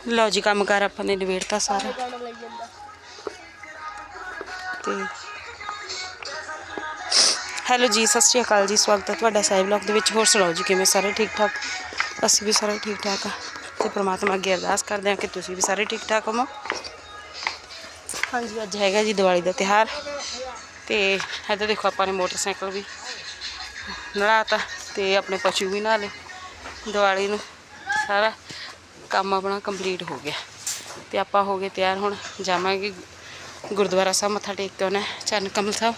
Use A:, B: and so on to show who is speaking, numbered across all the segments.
A: ਲਓ ਜੀ, ਕੰਮ ਕਰ ਆਪਾਂ ਨੇ ਨਿਬੇੜਤਾ ਸਾਰਾ।
B: ਗਾਣਾ
A: ਤੇ ਹੈਲੋ ਜੀ, ਸਤਿ ਸ਼੍ਰੀ ਅਕਾਲ ਜੀ, ਸਵਾਗਤ ਹੈ ਤੁਹਾਡਾ ਸਾਈ ਬਲੌਗ ਦੇ ਵਿੱਚ। ਹੋਰ ਸੁਣਾਓ ਜੀ, ਕਿਵੇਂ ਸਾਰੇ ਠੀਕ ਠਾਕ ਅਸੀਂ ਵੀ ਸਾਰੇ ਠੀਕ ਠਾਕ ਆ। ਤੇ ਪ੍ਰਮਾਤਮਾ ਅੱਗੇ ਅਰਦਾਸ ਕਰਦੇ ਹਾਂ ਕਿ ਤੁਸੀਂ ਵੀ ਸਾਰੇ ਠੀਕ ਠਾਕ ਹੋਵੋ। ਹਾਂਜੀ, ਅੱਜ ਹੈਗਾ ਜੀ ਦੀਵਾਲੀ ਦਾ ਤਿਉਹਾਰ। ਤੇ ਇੱਧਰ ਦੇਖੋ, ਆਪਾਂ ਨੇ ਮੋਟਰਸਾਈਕਲ ਵੀ ਨਲਾਤਾ ਤੇ ਆਪਣੇ ਪਸ਼ੂ ਵੀ ਨਹਾ ਲਏ ਦੀਵਾਲੀ ਨੂੰ ਸਾਰਾ। ਕੰਮ ਆਪਣਾ ਕੰਪਲੀਟ ਹੋ ਗਿਆ। ਤੇ ਆਪਾਂ ਹੋ ਗਏ ਤਿਆਰ ਹੁਣ ਜਾਵਾਂਗੇ ਗੁਰਦੁਆਰਾ ਸਾਹਿਬ ਮੱਥਾ ਟੇਕ ਕੇ ਆਉਣਾ ਹੈ, ਚਰਨ ਕਮਲ ਸਾਹਿਬ।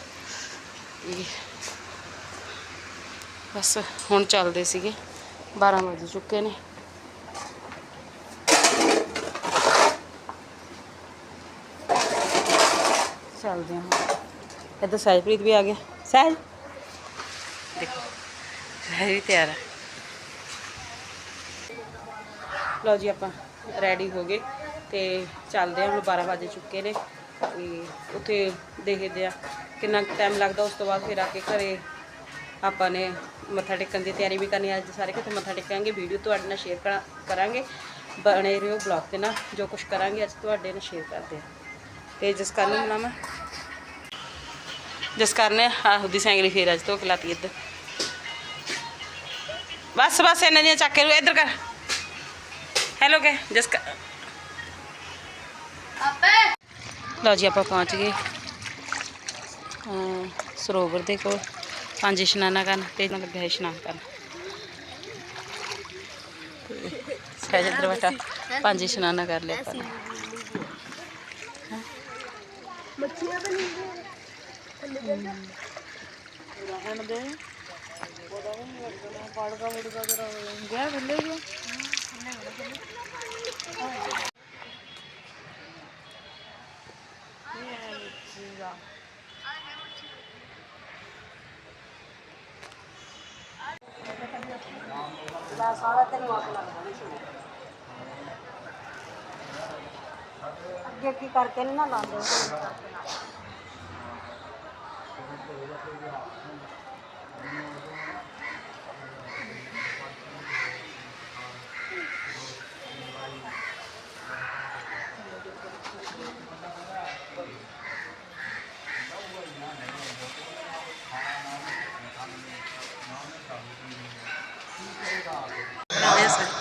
A: ਤੇ ਬਸ ਹੁਣ ਚੱਲਦੇ ਸੀਗੇ 12 ਵਜੇ ਚੁੱਕੇ ਨੇ। ਚੱਲਦੇ ਹਾਂ ਹੁਣ। ਇੱਧਰ ਸਹਿਜਪ੍ਰੀਤ ਵੀ ਆ ਗਿਆ। ਸਹਿਜ ਦੇਖੋ ਸਹਿਜ ਵੀ ਤਿਆਰ ਹੈ। ਲਓ ਜੀ ਆਪਾਂ ਰੈਡੀ ਹੋ ਗਏ ਤੇ ਚੱਲਦੇ ਹਾਂ ਹੁਣ 12 ਵਜੇ ਚੁੱਕੇ ਨੇ ਤੇ ਉੱਥੇ ਦੇਖਦੇ ਆ ਕਿੰਨਾ ਟਾਈਮ ਲੱਗਦਾ, ਉਸ ਤੋਂ ਬਾਅਦ ਫਿਰ ਆ ਕੇ ਘਰੇ ਆਪਾਂ ਨੇ ਮੱਥਾ ਟੇਕਣ ਦੀ ਤਿਆਰੀ ਵੀ ਕਰਨੀ ਅੱਜ ਸਾਰੇ ਕਿਤੇ ਮੱਥਾ ਟੇਕਾਂਗੇ ਵੀਡੀਓ ਤੁਹਾਡੇ ਨਾਲ ਸ਼ੇਅਰ ਕਰਾਂਗੇ। ਬਣੇ ਰਹੋ ਬਲੌਗ ਤੇ ਨਾ ਜੋ ਕੁਝ ਕਰਾਂਗੇ ਅੱਜ ਤੁਹਾਡੇ ਨਾਲ ਸ਼ੇਅਰ ਕਰਦੇ ਆ ਤੇ ਜਿਸ ਕਰਨ ਨੂੰ ਬੁਲਾਵਾਂ। ਜਿਸ ਕਰਨ ਆਹੋ ਦੀ ਸਾਈਕਲ ਫੇਰ ਅੱਜ ਕੇ ਲਾਤੀ ਇੱਧਰ। ਬਸ ਬਸ, ਇਹਨਾਂ ਦੀਆਂ ਚੱਕੇ ਕੇ ਨੂੰ ਇੱਧਰ ਕਰ। ਹੈਲੋ ਕੇ ਜਿਸ ਕ
B: ਆਪੇ
A: ਲਓ ਜੀ ਆਪਾਂ ਪਹੁੰਚ ਗਏ ਅਮ ਸਰੋਵਰ ਦੇ ਕੋਲ ਪੰਜ ਇਸ਼ਨਾਨਾ ਕਰਨ ਤੇ ਨਾਲ ਲੱਗਾ ਹੈ ਇਸ਼ਨਾਨ ਕਰਨ ਸਹਿਜ ਅੰਦਰ ਬੈਠਾ ਪੰਜ ਇਸ਼ਨਾਨਾ ਕਰ ਲਿਆ ਆਪਾਂ ਨੇ।
B: ਮੱਛੀਆਂ ਬਣੀ
A: ਰਹਿਣ ਦੇ ਉਹਦਾ ਵੀ ਨਹੀਂ ਲੱਗਣਾ ਪਾੜਕਾ ਮੁੜਕਾ ਕਰਾ ਗਿਆ ਬੱਲੇ ਗਿਆ ਸਾਰਾ ਤੈਨੂੰ ਆਪ ਲੱਗਦਾ ਨਹੀਂ ਅੱਗੇ ਕੀ ਕਰਕੇ ਨਾ ਲਾਉਂਦੇ?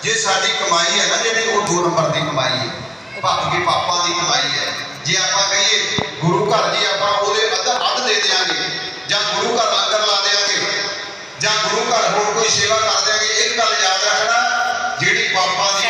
C: ਜੇ ਸਾਡੀ ਕਮਾਈ ਹੈ ਨਾ ਜਿਹੜੀ ਉਹ ਦੋ ਨੰਬਰ ਦੀ ਕਮਾਈ ਹੈ। ਭਾਵੇਂ ਕਿ ਪਾਪਾਂ ਦੀ ਕਮਾਈ ਹੈ। ਜੇ ਆਪਾਂ ਕਹੀਏ ਗੁਰੂ ਘਰ ਜੀ ਆਪਾਂ ਉਹਦੇ ਅੱਧ ਅੱਧ ਦੇ ਦਿਆਂਗੇ ਜਾਂ ਗੁਰੂ ਘਰ ਲੰਗਰ ਲਾ ਦਿਆਂਗੇ ਜਾਂ ਗੁਰੂ ਘਰ ਹੋਰ ਕੋਈ ਸੇਵਾ ਕਰ ਦਿਆਂਗੇ ਇੱਕ ਗੱਲ ਯਾਦ ਰੱਖਣਾ ਜਿਹੜੀ ਪਾਪਾਂ ਦੀ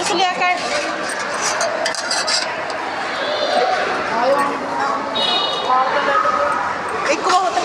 A: ਇਸ ਲਿਆ ਕਰ ਇੱਕ ਬਹੁਤ ਹੈ।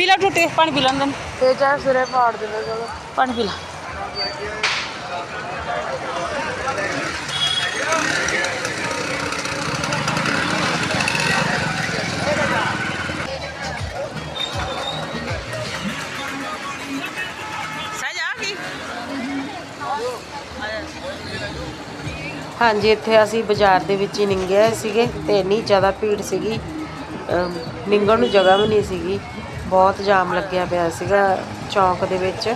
A: ਪੀ ਲਾ ਟੁੱਟੇ ਪਾਣੀ ਪੀ ਲੈਂਦੇ
B: ਤੇ ਚਾਹ ਸਿਰੇ ਪਾੜ ਦੇਵੇ ਚਲੋ।
A: ਪਾਣੀ ਪੀ ਲਾ। ਹਾਂਜੀ ਇੱਥੇ ਅਸੀਂ ਬਾਜ਼ਾਰ ਦੇ ਵਿੱਚ ਹੀ ਨਿੰਗੇ ਸੀਗੇ ਤੇ ਇੰਨੀ ਜ਼ਿਆਦਾ ਭੀੜ ਸੀਗੀ। ਨਿੰਗਣ ਨੂੰ ਜਗ੍ਹਾ ਵੀ ਨਹੀਂ ਸੀਗੀ। ਬਹੁਤ ਜਾਮ ਲੱਗਿਆ ਪਿਆ ਸੀਗਾ ਚੌਂਕ ਦੇ ਵਿੱਚ।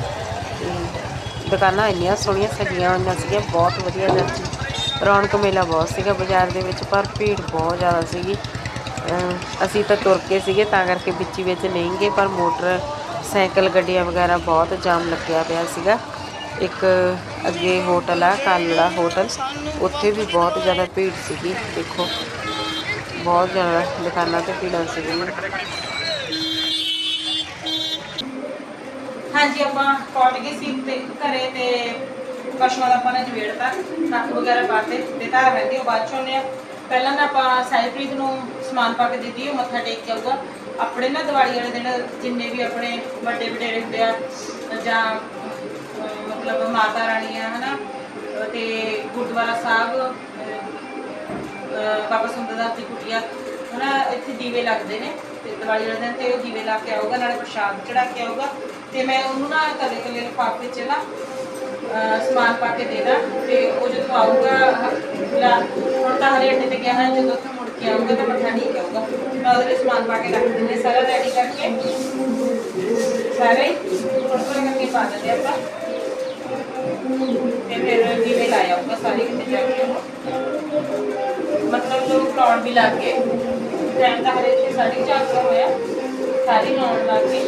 A: ਦੁਕਾਨਾਂ ਇੰਨੀਆਂ ਸੋਹਣੀਆਂ ਸਜੀਆਂ ਹੋਈਆਂ ਸੀਗੀਆਂ, ਬਹੁਤ ਵਧੀਆ ਲੱਗੀ ਰੌਣਕ ਮੇਲਾ ਬਹੁਤ ਸੀਗਾ ਬਾਜ਼ਾਰ ਦੇ ਵਿੱਚ, ਪਰ ਭੀੜ ਬਹੁਤ ਜ਼ਿਆਦਾ ਸੀਗੀ। ਅਸੀਂ ਤਾਂ ਤੁਰ ਕੇ ਸੀਗੇ, ਤਾਂ ਕਰਕੇ ਵਿੱਚ ਵਿੱਚ ਨਹੀਂ ਗਏ, ਪਰ ਮੋਟਰ ਸਾਈਕਲ ਗੱਡੀਆਂ ਵਗੈਰਾ ਬਹੁਤ ਜਾਮ ਲੱਗਿਆ ਪਿਆ ਸੀਗਾ। ਇੱਕ ਅੱਗੇ ਹੋਟਲ ਆ, ਕਾਲੜਾ ਹੋਟਲ, ਉੱਥੇ ਵੀ ਬਹੁਤ ਜ਼ਿਆਦਾ ਭੀੜ ਸੀਗੀ, ਦੇਖੋ। ਬਹੁਤ ਜ਼ਿਆਦਾ ਦੁਕਾਨਾਂ ਤੇ ਭੀੜਾਂ ਸੀਗੀਆਂ। ਹਾਂਜੀ, ਆਪਾਂ ਪਹੁੰਚ ਗਏ ਸੀ ਤੇ ਘਰੇ ਤੇ ਪਸ਼ੂਆਂ ਦਾ ਆਪਾਂ ਨੇ ਨਿਬੇੜਤਾ ਨੱਕ ਵਗੈਰਾ ਪਾਤੇ ਤੇ ਧਾਰ ਰਹਿੰਦੀ ਉਹ ਬਾਅਦ ਚ ਆਉਂਦੇ ਆ। ਪਹਿਲਾਂ ਤਾਂ ਆਪਾਂ ਸਾਹਿਬਪ੍ਰੀਤ ਨੂੰ ਸਮਾਨ ਪਾ ਕੇ ਦਿੱਤੀ, ਉਹ ਮੱਥਾ ਟੇਕ ਕੇ ਆਊਗਾ। ਆਪਣੇ ਨਾ ਦੀਵਾਲੀ ਵਾਲੇ ਦਿਨ ਜਿੰਨੇ ਵੀ ਆਪਣੇ ਵੱਡੇ ਵਡੇਰੇ ਹੁੰਦੇ ਆ, ਜਾਂ ਮਤਲਬ ਮਾਤਾ ਰਾਣੀ ਆ ਹਨਾ, ਤੇ ਗੁਰਦੁਆਰਾ ਸਾਹਿਬ ਬਾਬਾ ਸੁੰਦਰ ਦਾਸ ਦੀ ਕੁਟੀਆ, ਹਨਾ, ਇੱਥੇ ਦੀਵੇ ਲੱਗਦੇ ਨੇ। ਤੇ ਦੀਵਾਲੀ ਵਾਲੇ ਦਿਨ ਤੇ ਉਹ ਦੀਵੇ ਲਾ ਕੇ ਆਊਗਾ, ਨਾਲੇ ਪ੍ਰਸ਼ਾਦ ਚੜਾ ਕੇ ਆਊਗਾ। ਤੇ ਮੈਂ ਉਹਨੂੰ ਨਾ ਕਦੇ ਕਦੇ ਲਿਫਾਫੇ 'ਚ ਨਾ ਸਮਾਨ ਪਾ ਕੇ ਦੇਣਾ ਤੇ ਉਹ ਜਦੋਂ ਆਊਗਾ ਹੁਣ ਤਾਂ ਹਰੇ ਅੱਡੇ ਤੇ ਗਿਆ ਹੈ, ਜਦੋਂ ਉੱਥੇ ਮੁੜ ਕੇ ਆਊਗਾ ਤਾਂ ਮੱਠਾ ਨਹੀਂ ਆਊਗਾ। ਮੈਂ ਉਹਦੇ ਲਈ ਸਮਾਨ ਪਾ ਕੇ ਰੱਖ ਦਿੰਦੇ ਸਾਰਾ ਰੈਡੀ ਕਰਕੇ। ਸਾਰੇ ਥੋੜਾ ਥੋੜਾ ਕਰਕੇ ਪਾ ਦਿੰਦੇ ਆਪਾਂ। ਤੇ ਫਿਰ ਜਿਵੇਂ ਲਾਇਆ ਆਊਗਾ ਸਾਰੇ ਕਿਤੇ ਜਾ ਕੇ ਉਹ। ਮਤਲਬ ਜੋ ਕਲੌੜ ਵੀ ਲੱਗ ਗਏ। ਟਾਈਮ ਤਾਂ ਹਰੇ ਇੱਥੇ ਸਾਢੇ ਚਾਰ ਸੌ ਹੋਇਆ। ਸਾਰੀ ਲਾਉਣ ਲੱਗ ਗਈ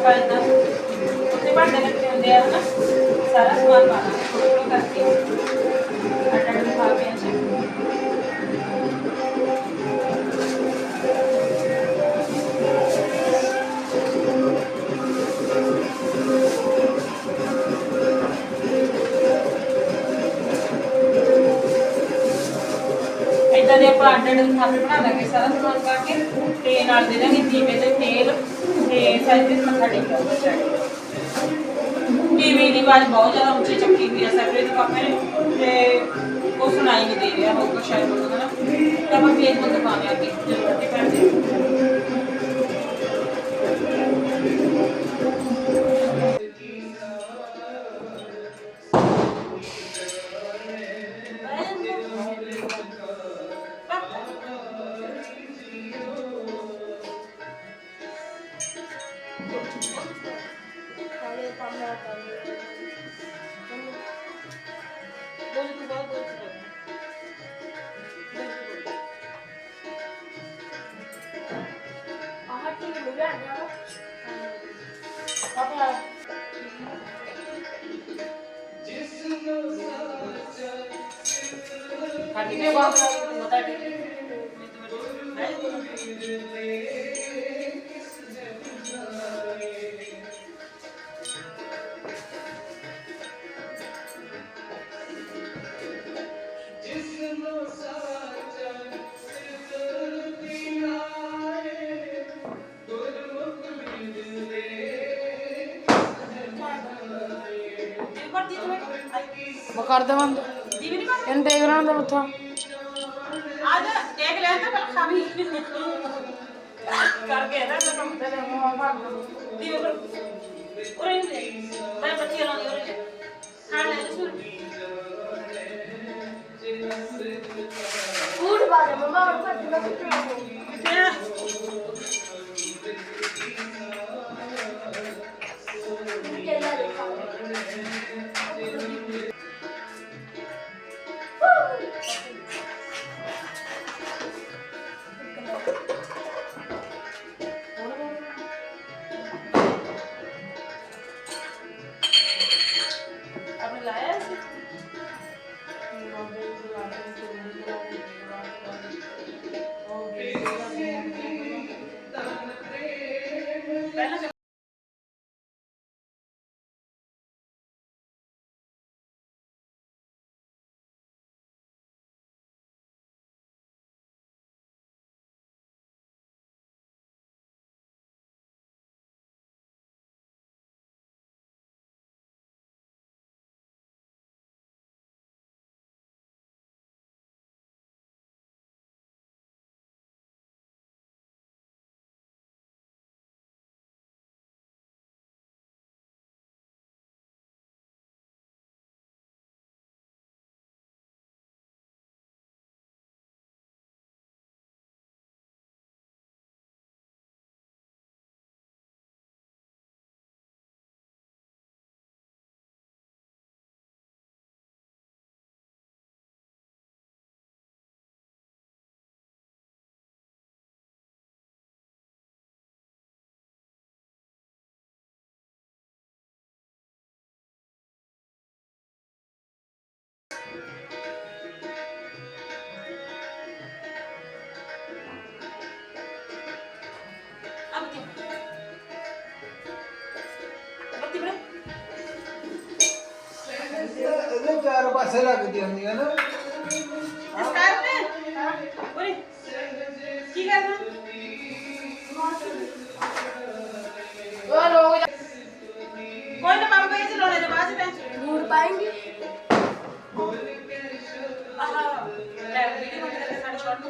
A: ਆਪਾਂ ਇਦਾਂ ਉੱਤੇ ਭਾਂਡੇ ਰੱਖੇ ਹੁੰਦੇ ਆ ਹਨਾ। ਸਾਰਾ ਸਮਾਨ ਪਾਣਾ ਥੋੜਾ ਥੋੜਾ ਕਰਕੇ। ਅੱਡ ਅੱਡ ਲਿਫਾਫਿਆਂ 'ਚ ਇਦਾਂ ਦੇ ਆਪਾਂ ਅੱਡ ਅੱਡ ਲਿਫਾਫੇ ਬਣਾ ਦਾਂਗੇ ਸਾਰਾ ਸਮਾਨ ਪਾ ਕੇ, ਤੇ ਨਾਲ ਦੇ ਦਾਂਗੇ ਦੀਵੇ ਤੇ ਤੇਲ। ਤੇ ਸਾਈਜ਼ ਮੱਥਾ ਟੇਕਿਆ ਟੀਵੀ ਦੀ ਆਵਾਜ਼ ਬਹੁਤ ਜ਼ਿਆਦਾ ਉੱਚੀ ਚੱਕੀ ਹੋਈ ਹੈ ਸੈਪਰੇਟ ਦੇ ਪਾਪੇ ਨੇ, ਤੇ ਉਹ ਸੁਣਾਈ ਨਹੀਂ ਦੇ ਰਿਹਾ ਹੋਊਗਾ ਸ਼ਾਇਦ ਉਹਨੂੰ ਹਨਾ ਤਾਂ ਆਪਾਂ ਫੇਸ ਬੰਦ ਪਾਣੇ ਆ ਕਿ ਜ਼ਰੂਰਤ ਹੀ ਪੈਂਦੀ ਖਾਲੀ ਕੇ ਬਾਤ ਬਤਾ ਦੇ
D: ਕਰ ਦੇਵਾਂ
A: ਦੀਵੀ ਨਹੀਂ ਕਰ
D: ਇਹਨੂੰ ਦੇਖ ਰਾਂ ਦਾ
E: ਪਾਸੇ ਲੱਗਦੀ ਹੁੰਦੀ ਹੈ ਨਾ
D: ਨੂਰ ਪਾएंगे
B: ਆਹ। ਲੈ ਵੀਡੀਓ ਕੇ ਸਾਡੇ ਸ਼ਾਰਟ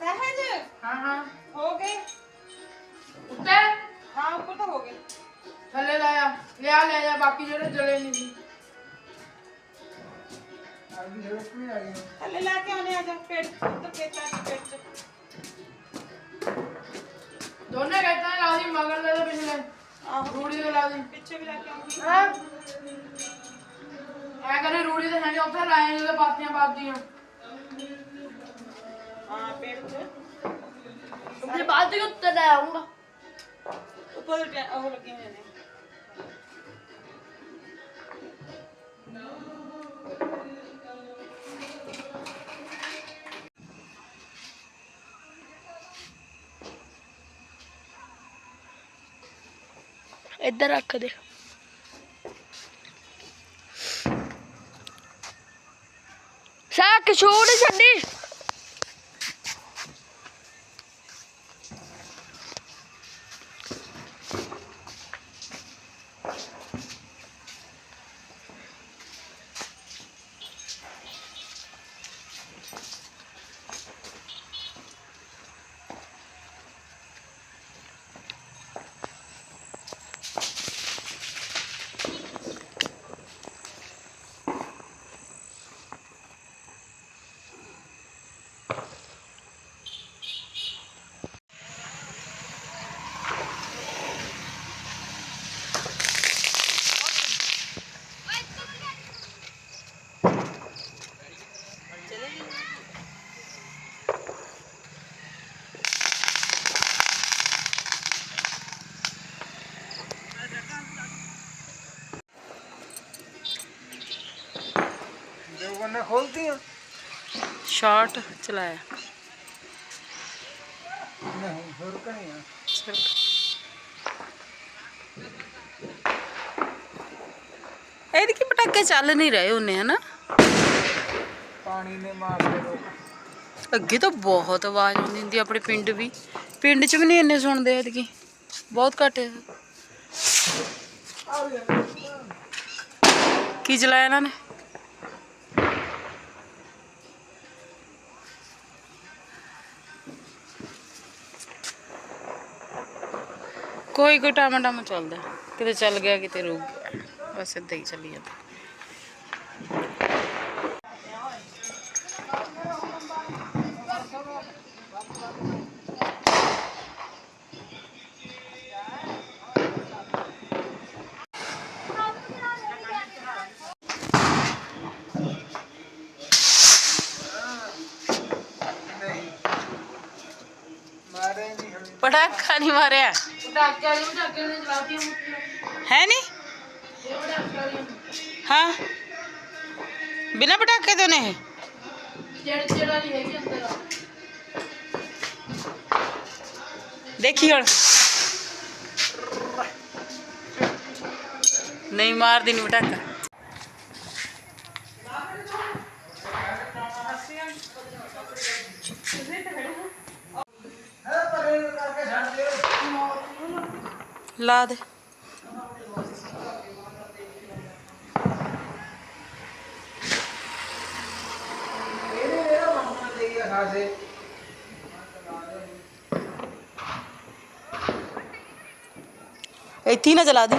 E: ਸਹਿਜ
B: ਹਾਂ ਹਾਂ
E: ਹੋ
B: ਗਏ
D: ਉੱਤੇ।
B: ਹਾਂ, ਉੱਪਰ ਤਾਂ ਹੋ ਗਏ।
D: ਥੱਲੇ ਲਾਇਆ ਲਿਆ ਲਿਆ
E: ਬਾਕੀ ਜਿਹੜੇ ਜਲੇ ਨਹੀਂ। ਸੀ
B: ਥੱਲੇ ਲੈ ਕੇ ਆਉਨੇ ਆ ਜਾ ਪੇਟ ਚ ਉੱਤਰ ਕੇ ਤਾਂ ਪੇਟ ਚ।
D: ਦੋਨੇ ਕਹਿੰਦਾ ਲਾ ਦੀ ਮਗਰ ਲੈ ਦੇ ਪਿਛਲੇ।
B: ਆਹੋ।
D: ਰੂੜੀ ਤੇ ਲਾ ਦੀ
B: ਪਿੱਛੇ ਵੀ ਲੈ ਕੇ ਆਉਂਗੀ।
D: ਹੈ? ਐ ਕਰੇ ਰੂੜੀ ਤੇ ਹੈਣੀ ਉੱਥੇ ਲਾਏ ਜਦੋਂ ਪਾਤੀਆਂ ਪਾਤੀਆਂ।
B: ਹਾਂ ਪੇਟ ਚ।
D: ਮੈਂ ਬਾਅਦ ਵਿੱਚ ਉੱਤਰ ਲੈ ਆਉਂਗਾ।
B: ਉੱਪਰ ਟੈ- ਉਹ ਲੱਗੇ ਹੋਏ ਨੇ।
D: ਇੱਧਰ ਰੱਖ ਦੇ। ਸਾਕ ਛੋੜ ਛੱਡੀ।
E: ਦੋ ਬੰਨੇ ਖੋਲਦੀ ਆ
A: ਸ਼ਾਰਟ ਚਲਾਇਆ
E: ਨਹੀਂ ਹੋਰ ਕਣੀ ਆ
A: ਇਹਦੇ ਕੀ ਪਟਾਕੇ ਚੱਲ ਨਹੀਂ ਰਹੇ ਉਹਨੇ ਹਨਾ
E: ਪਾਣੀ ਨੇ ਮਾਰ ਕੇ ਰੋਕ
A: ਅੱਗੇ ਤਾਂ ਬਹੁਤ ਆਵਾਜ਼ ਆਉਂਦੀ ਹੁੰਦੀ ਆਪਣੇ ਪਿੰਡ ਵੀ ਪਿੰਡ 'ਚ ਵੀ ਨਹੀਂ ਇੰਨੇ ਸੁਣਦੇ ਐਤਕੀ ਬਹੁਤ ਘੱਟ ਹੈ। ਕੀ ਚਲਾਇਆ ਇਹਨਾਂ ਨੇ ਕੋਈ ਕੋਈ ਟਾਮਾ ਟਾਮਾ ਚੱਲਦਾ ਕਿਤੇ ਚੱਲ ਗਿਆ ਕਿਤੇ ਰੁਕ ਗਿਆ ਬਸ ਏਦਾਂ ਹੀ ਚੱਲੀ ਜਾਂਦਾ
E: ਨਹੀਂ ਮਾਰੇ ਨਹੀਂ ਹਲੇ
A: ਪਟਾਕਾ ਨਹੀਂ ਮਾਰਿਆ
D: ਪਟਾਕੇ ਵਾਲੀ ਪਟਾਕੇ ਨੇ ਚਲਾਤੀਆਂ ਮੁੱਠੀਆਂ
A: ਹੈ ਨਹੀਂ
D: ਇਹ ਪਟਾਕੇ ला दे। इतनी
A: ना जला दी।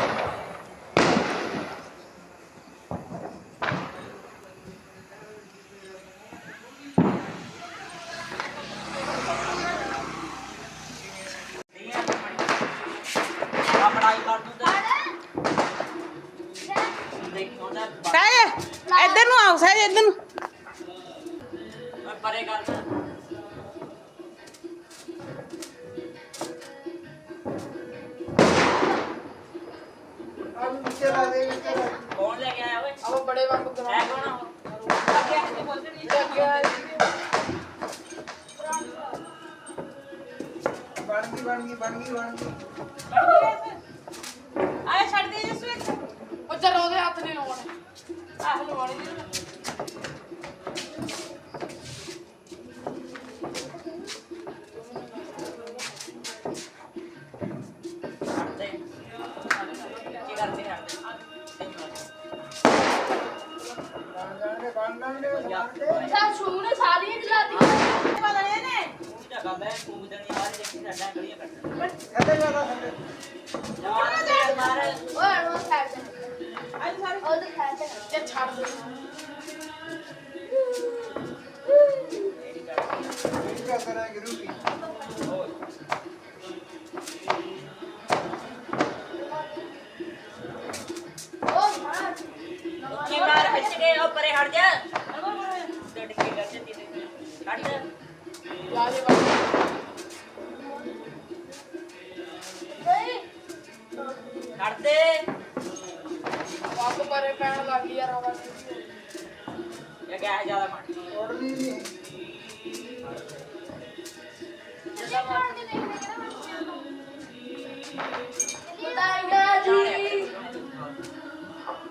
A: ਇਧਰ ਨੂੰ।
E: ਪਰੇ ਕਰ ਕੌਣ
A: ਲੈ
E: ਕੇ ਆਇਆ ਓਏ ਆਹ ਬੜੇ
A: ਵਾਂਗ ਹੈ ਕੌਣ
E: ਆ ਉਹ ਅੱਗੇ
D: ਕਿੱਥੇ ਬੋਲਦੇ ਨਹੀਂ ਲੱਗਿਆ
E: ਬਣ ਗਈ ਬਣ ਗਈ ਬਣ ਗਈ ਬਣ ਗਈ
A: ਆਏ ਛੱਡ ਦੇ ਜਿਸ ਵਿੱਚ।
D: ਉਹ ਜਰੋਂ ਦੇ ਹੱਥ ਨਹੀਂ ਲਾਉਣੇ।
A: ਆਹ
E: ਲਾਉਣੇ ਜੀ ਕੀ ਕਰਦਾ ਗੁਰੂ ਕੀ
B: ਉਹ ਬਤਾਈਆਂ ਜੀ।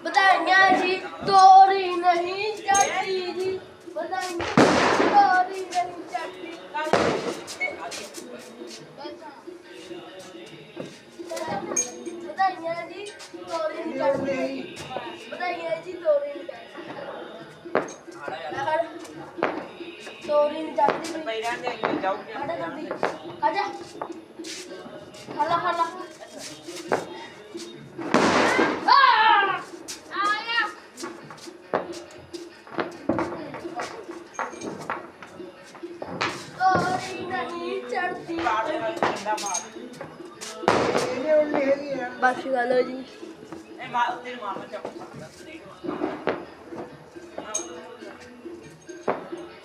B: ਬਤਾਈਆਂ ਜੀ ਤੋਰੀ ਨਹੀਂ ਚੱਟੀ ਜੀ। ਬਤਾਈਆਂ ਤੋਰੀ ਨਹੀਂ ਚੱਟੀ। ਬਤਾਈਆਂ ਜੀ ਤੋਰੀ ਨਹੀਂ ਚੱਟੀ। ਬਤਾਈਆਂ ਜੀ ਤੋਰੀ ਨਹੀਂ ਚੱਟੀ। ਤੋਰੀ ਨਹੀਂ ਚੱਟੀ।
F: ਪਈ ਰਹਿੰਦੇ ਜਾਊ
B: ਆਜਾ। ਆਜਾ ਹਲਾ ਹਲਾ ਆਇਆ ਤੋਰੀ ਨਹੀਂ ਚੜਦੀ
F: ਕਾੜ ਨਾਲ ਡੰਡਾ ਮਾਰ
E: ਇਹਨੇ ਉਲਟੀ ਹੈਗੀ ਆ
B: ਬਸ ਗੱਲ ਹੋ। ਜੀ
F: ਇਹ ਮਾਰ ਉੱਤੇ ਮਾਰ ਚੱਪ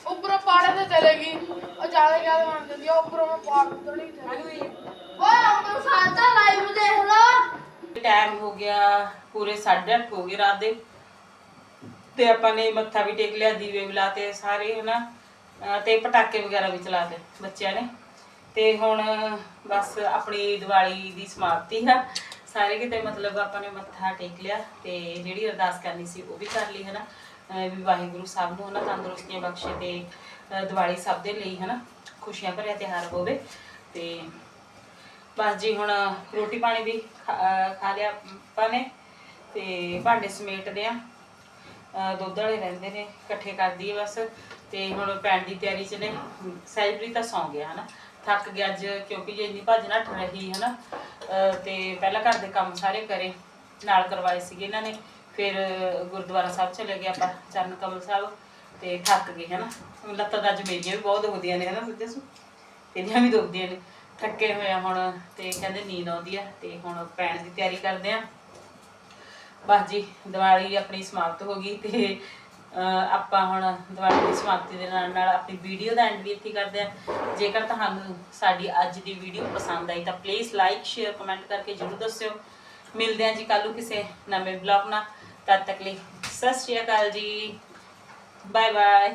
D: ਉੱਪਰੋਂ ਪਾੜੇ ਤੇ ਚਲੇਗੀ ਉਹ ਜ਼ਿਆਦਾ ਜ਼ਿਆਦਾ ਬਣ ਜਾਂਦੀ ਆ ਉੱਪਰੋਂ ਮੈਂ ਪਾੜ ਥੋੜੀ
B: ਓਏ ਅੰਕਲ ਸਾਡਾ ਲਾਈਵ ਦੇਖ ਲੋ
A: ਟਾਈਮ ਹੋ ਗਿਆ, ਪੂਰੇ 8:30 ਹੋ ਗਏ ਰਾਤ ਦੇ। ਤੇ ਆਪਾਂ ਨੇ ਮੱਥਾ ਵੀ ਟੇਕ ਲਿਆ, ਦੀਵੇ ਵੀ ਲਾਤੇ ਸਾਰੇ, ਹਨਾ? ਤੇ ਪਟਾਕੇ ਵਗੈਰਾ ਵੀ ਚਲਾਤੇ ਬੱਚਿਆਂ ਨੇ। ਤੇ ਹੁਣ ਬਸ ਆਪਣੀ ਦੀਵਾਲੀ ਦੀ ਸਮਾਪਤੀ ਆ। ਸਾਰੇ ਕਿਤੇ ਮਤਲਬ ਆਪਾਂ ਨੇ ਮੱਥਾ ਟੇਕ ਲਿਆ ਤੇ ਜਿਹੜੀ ਅਰਦਾਸ ਕਰਨੀ ਸੀ ਉਹ ਵੀ ਕਰ ਲਈ, ਹਨਾ? ਵੀ ਵਾਹਿਗੁਰੂ ਸਾਹਿਬ ਨੂੰ, ਹਨਾ, ਤੰਦਰੁਸਤੀਆਂ ਬਖਸ਼ੇ ਤੇ, ਅਹ ਦੀਵਾਲੀ ਸਭ ਦੇ ਲਈ, ਹਨਾ? ਖੁਸ਼ੀਆਂ ਭਰਿਆ ਤਿਉਹਾਰ ਹੋਵੇ ਤੇ ਬਸ ਜੀ, ਹੁਣ ਰੋਟੀ ਪਾਣੀ ਵੀ ਖਾ ਲਿਆ ਆਪਾਂ ਨੇ ਤੇ ਭਾਂਡੇ ਸਮੇਟਦੇ ਆ। ਦੁੱਧ ਵਾਲੇ ਰਹਿੰਦੇ ਨੇ, ਇਕੱਠੇ ਕਰਦੀ ਹੈ ਬਸ। ਤੇ ਹੁਣ ਪੈਣ ਦੀ ਤਿਆਰੀ ਚ ਨੇ ਸੈਲਬਰੀ ਤਾਂ ਸੌਂ ਗਿਆ, ਹਨਾ। ਥੱਕ ਗਿਆ ਅੱਜ, ਕਿਉਂਕਿ ਜੇ ਇੰਨੀ ਭੱਜ ਨੱਠ ਰਹੀ, ਹਨਾ। ਅਹ, ਤੇ ਪਹਿਲਾਂ ਘਰ ਦੇ ਕੰਮ ਸਾਰੇ ਕਰੇ, ਨਾਲ ਕਰਵਾਏ ਸੀਗੇ ਇਹਨਾਂ ਨੇ। ਫਿਰ ਗੁਰਦੁਆਰਾ ਸਾਹਿਬ ਚਲੇ ਗਏ ਆਪਾਂ, ਚਰਨ ਕਮਲ ਸਾਹਿਬ। ਤੇ ਥੱਕ ਗਏ, ਹਨਾ। ਲੱਤਾਂ ਦਾ ਅੱਜ ਮੇਰੀਆਂ ਵੀ ਬਹੁਤ ਦੁਖਦੀਆਂ ਨੇ, ਹਨਾ ਸੁੱਤੇ ਸੁ। ਤੇਰੀਆਂ ਵੀ ਦੁਖਦੀਆਂ ਨੇ। ਥੱਕੇ ਹੋਏ ਆ ਹੁਣ ਤੇ ਕਹਿੰਦੇ ਨੀਂਦ ਆਉਂਦੀ ਆ ਤੇ ਹੁਣ ਪੈਣ ਦੀ ਤਿਆਰੀ ਕਰਦੇ ਆ। ਬਸ ਜੀ, ਦੀਵਾਲੀ ਆਪਣੀ ਸਮਾਪਤ ਹੋ ਗਈ ਤੇ ਆਪਾਂ ਹੁਣ ਦੀਵਾਲੀ ਦੀ ਸਮਾਪਤੀ ਦੇ ਨਾਲ ਨਾਲ ਆਪਣੀ ਵੀਡੀਓ ਦਾ ਐਂਡ ਵੀ ਇੱਥੇ ਕਰਦੇ ਆ। ਜੇਕਰ ਤੁਹਾਨੂੰ ਸਾਡੀ ਅੱਜ ਦੀ ਵੀਡੀਓ ਪਸੰਦ ਆਈ ਤਾਂ ਪਲੀਜ਼ ਲਾਈਕ ਸ਼ੇਅਰ ਕਮੈਂਟ ਕਰਕੇ ਜਰੂਰ ਦੱਸਿਓ। ਮਿਲਦੇ ਆ ਜੀ ਕੱਲ੍ਹ ਨੂੰ ਕਿਸੇ ਨਵੇਂ ਬਲੌਗ ਨਾਲ। ਤਦ ਤੱਕ ਲਈ ਸਤਿ ਸ਼੍ਰੀ ਅਕਾਲ ਜੀ। Bye bye